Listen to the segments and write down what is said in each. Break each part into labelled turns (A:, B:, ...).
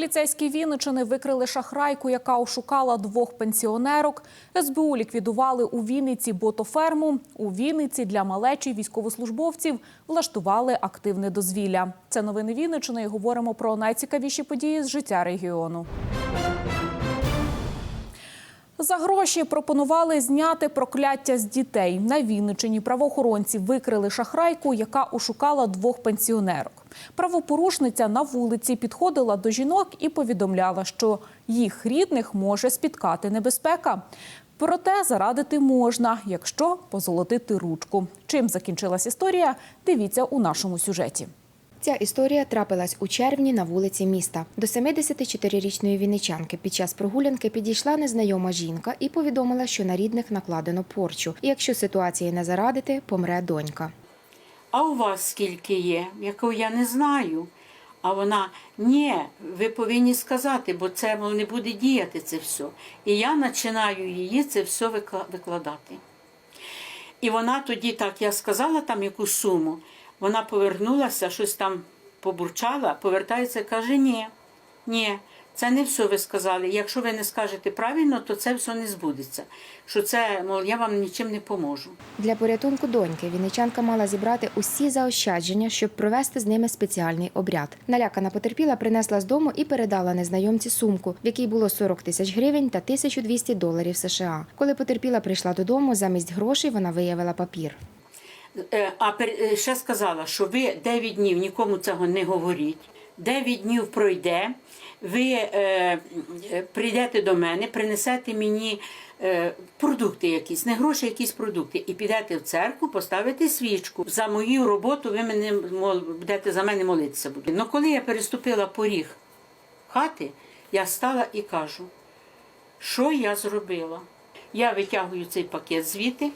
A: Поліцейські Вінничини викрили шахрайку, яка ошукала двох пенсіонерок. СБУ ліквідували у Вінниці ботоферму. У Вінниці для малечі військовослужбовців влаштували активне дозвілля. Це новини Вінничини. і Говоримо про найцікавіші події з життя регіону. За гроші пропонували зняти прокляття з дітей. На Вінничині правоохоронці викрили шахрайку, яка ошукала двох пенсіонерок. Правопорушниця на вулиці підходила до жінок і повідомляла, що їх рідних може спіткати небезпека. Проте зарадити можна, якщо позолотити ручку. Чим закінчилась історія? Дивіться у нашому сюжеті.
B: Ця історія трапилась у червні на вулиці міста. До 74-річної вінничанки під час прогулянки підійшла незнайома жінка і повідомила, що на рідних накладено порчу. І якщо ситуації не зарадити, помре донька.
C: а у вас скільки є, яку я не знаю. А вона ні, ви повинні сказати, бо це не буде діяти це все. І я починаю її це все викла- викладати. І вона тоді, так я сказала там якусь суму, вона повернулася, щось там побурчала, повертається каже: ні, ні, це не все ви сказали. Якщо ви не скажете правильно, то це все не збудеться. Що це, мол, я вам нічим не поможу.
B: Для порятунку доньки вінничанка мала зібрати усі заощадження, щоб провести з ними спеціальний обряд. Налякана потерпіла принесла з дому і передала незнайомці сумку, в якій було 40 тисяч гривень та 1200 доларів США. Коли потерпіла прийшла додому, замість грошей вона виявила папір.
C: Е, А е, ще сказала, що ви 9 днів нікому цього не говоріть. 9 днів пройде, ви е, е, прийдете до мене, принесете мені е, продукти якісь, не гроші, якісь продукти, і підете в церкву, поставите свічку. За мою роботу ви мене будете за мене молитися. будете. Ну коли я переступила поріг хати, я стала і кажу, що я зробила? Я витягую цей пакет звідти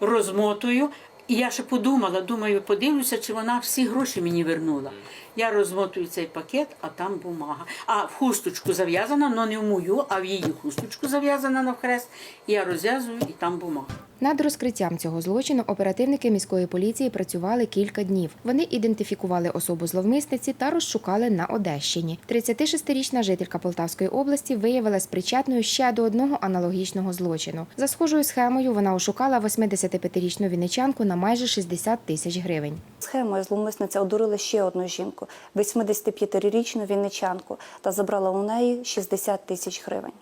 C: розмотую. І я ще подумала, думаю, подивлюся, чи вона всі гроші мені вернула. Я розмотую цей пакет, а там бумага. А в хусточку зав'язана, але не в мою, а в її хусточку зав'язана навхрест. Я розв'язую і там бумага.
B: Над розкриттям цього злочину оперативники міської поліції працювали кілька днів. Вони ідентифікували особу зловмисниці та розшукали на Одещині. 36-річна жителька Полтавської області виявилась причетною ще до одного аналогічного злочину. За схожою схемою вона ошукала 85-річну вінничанку на майже 60 тисяч гривень.
D: Схемою зловмисниця одурила ще одну жінку, 85-річну вінничанку, та забрала у неї 60 тисяч гривень.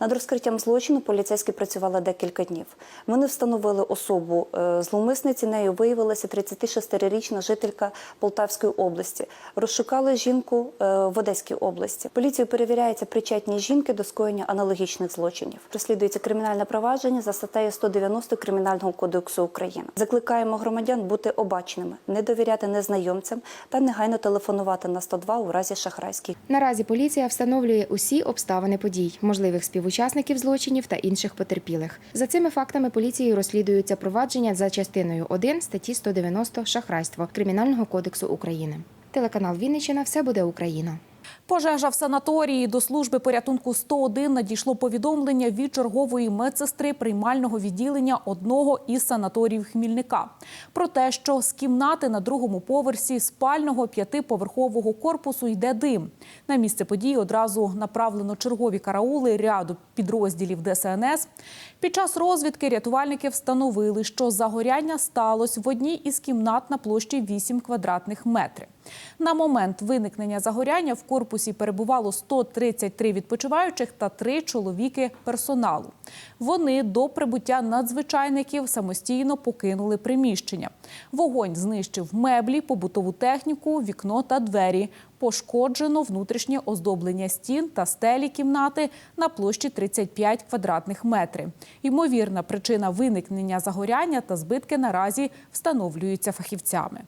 D: Над розкриттям злочину поліцейські працювали декілька днів. Вони встановили особу е, зловмисниці. Нею виявилася 36-річна жителька Полтавської області. Розшукали жінку е, в Одеській області. Поліцією перевіряється причетність жінки до скоєння аналогічних злочинів. Розслідується кримінальне провадження за статтею 190 Кримінального кодексу України. Закликаємо громадян бути обачними, не довіряти незнайомцям та негайно телефонувати на 102 у разі шахрайських
B: Наразі поліція встановлює усі обставини подій, можливих співучасників злочинів та інших потерпілих. За цими фактами поліцією розслідуються провадження за частиною 1 статті 190 шахрайство Кримінального кодексу України. Телеканал Вінниччина все буде Україна.
A: Пожежа в санаторії до служби порятунку 101 надійшло повідомлення від чергової медсестри приймального відділення одного із санаторіїв Хмільника про те, що з кімнати на другому поверсі спального п'ятиповерхового корпусу йде дим. На місце події одразу направлено чергові караули ряду підрозділів ДСНС. Під час розвідки рятувальники встановили, що загоряння сталося в одній із кімнат на площі 8 квадратних метрів. На момент виникнення загоряння в корпусі перебувало 133 відпочиваючих та 3 чоловіки персоналу. Вони до прибуття надзвичайників самостійно покинули приміщення. Вогонь знищив меблі, побутову техніку, вікно та двері. Пошкоджено внутрішнє оздоблення стін та стелі кімнати на площі 35 квадратних метрів. Ймовірна причина виникнення загоряння та збитки наразі встановлюються фахівцями.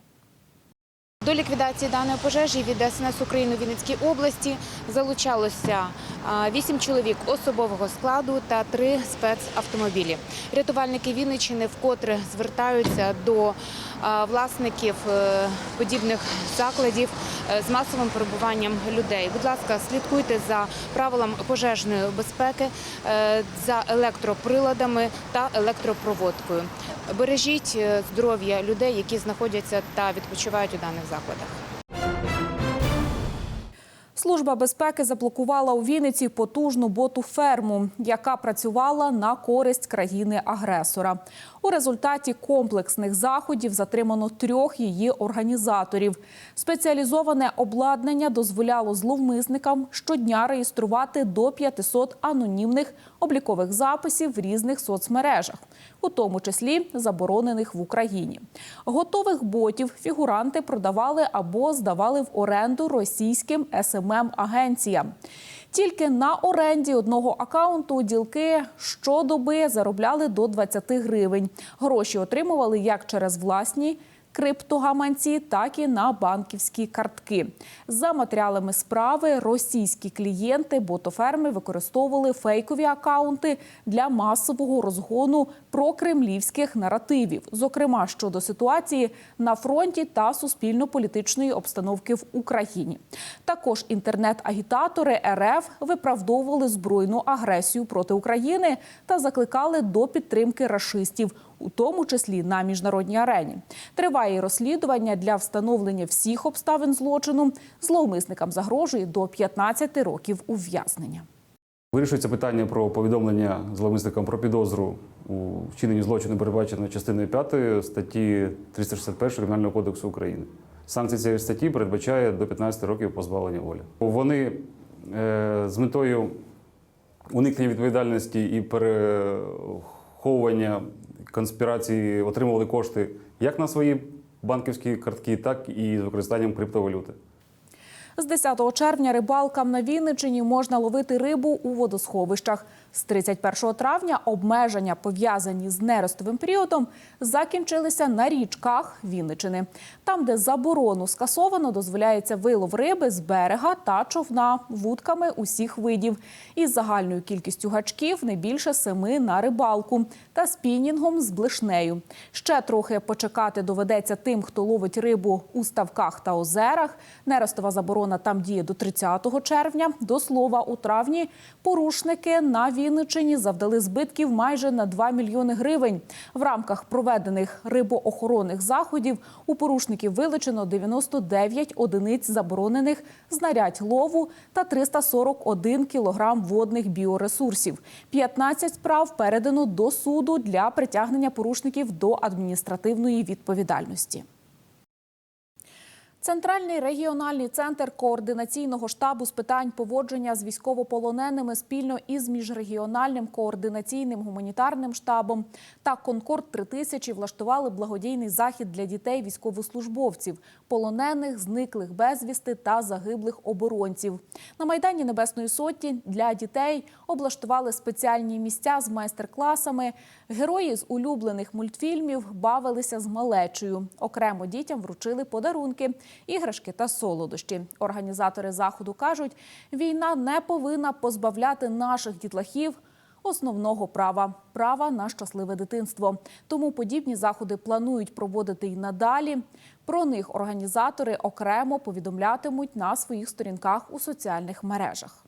B: До ліквідації даної пожежі від СНС України у Вінницькій області залучалося а, вісім чоловік особового складу та три спецавтомобілі. Рятувальники Вінниччини вкотре звертаються до власників е, подібних закладів е, з масовим перебуванням людей. Будь ласка, слідкуйте за правилам пожежної безпеки, е, за електроприладами та електропроводкою. Бережіть е, здоров'я людей, які знаходяться та відпочивають у даних закладах.
A: Служба безпеки заблокувала у Вінниці потужну боту-ферму, яка працювала на користь країни-агресора. У результаті комплексних заходів затримано трьох її організаторів. Спеціалізоване обладнання дозволяло зловмисникам щодня реєструвати до 500 анонімних облікових записів в різних соцмережах, у тому числі заборонених в Україні. Готових ботів фігуранти продавали або здавали в оренду російським СММ агенціям. Тільки на оренді одного акаунту ділки щодоби заробляли до 20 гривень. Гроші отримували як через власні криптогаманці, так і на банківські картки. За матеріалами справи російські клієнти ботоферми використовували фейкові акаунти для масового розгону прокремлівських наративів, зокрема щодо ситуації на фронті та суспільно-політичної обстановки в Україні. Також інтернет-агітатори РФ виправдовували збройну агресію проти України та закликали до підтримки рашистів у тому числі на міжнародній арені. Триває розслідування для встановлення всіх обставин злочину. Зловмисникам загрожує до 15 років ув'язнення.
E: Вирішується питання про повідомлення зловмисникам про підозру у вчиненні злочину, передбачено частиною 5 статті 361 Кримінального кодексу України. Санкція цієї статті передбачає до 15 років позбавлення волі. Вони е, з метою уникнення відповідальності і переховування конспірації отримували кошти як на свої банківські картки, так і з використанням криптовалюти.
A: З 10 червня рибалкам на Вінничині можна ловити рибу у водосховищах. З 31 травня обмеження, пов'язані з нерестовим періодом, закінчилися на річках Вінничини. Там, де заборону скасовано, дозволяється вилов риби з берега та човна вудками усіх видів із загальною кількістю гачків не більше семи на рибалку та спінінгом з блишнею. Ще трохи почекати доведеться тим, хто ловить рибу у ставках та озерах. Нерестова заборона там діє до 30 червня. До слова, у травні порушники на Вінничині завдали збитків майже на 2 мільйони гривень. В рамках проведених рибоохоронних заходів у порушників вилучено 99 одиниць заборонених знарядь лову та 341 кілограм водних біоресурсів. 15 справ передано до суду для притягнення порушників до адміністративної відповідальності. Центральний регіональний центр координаційного штабу з питань поводження з військовополоненими спільно із міжрегіональним координаційним гуманітарним штабом та Конкорд 3000 влаштували благодійний захід для дітей військовослужбовців, полонених, зниклих безвісти та загиблих оборонців. На майдані Небесної Сотні для дітей облаштували спеціальні місця з майстер-класами. Герої з улюблених мультфільмів бавилися з малечею. Окремо дітям вручили подарунки, іграшки та солодощі. Організатори заходу кажуть, війна не повинна позбавляти наших дітлахів основного права права на щасливе дитинство. Тому подібні заходи планують проводити й надалі. Про них організатори окремо повідомлятимуть на своїх сторінках у соціальних мережах.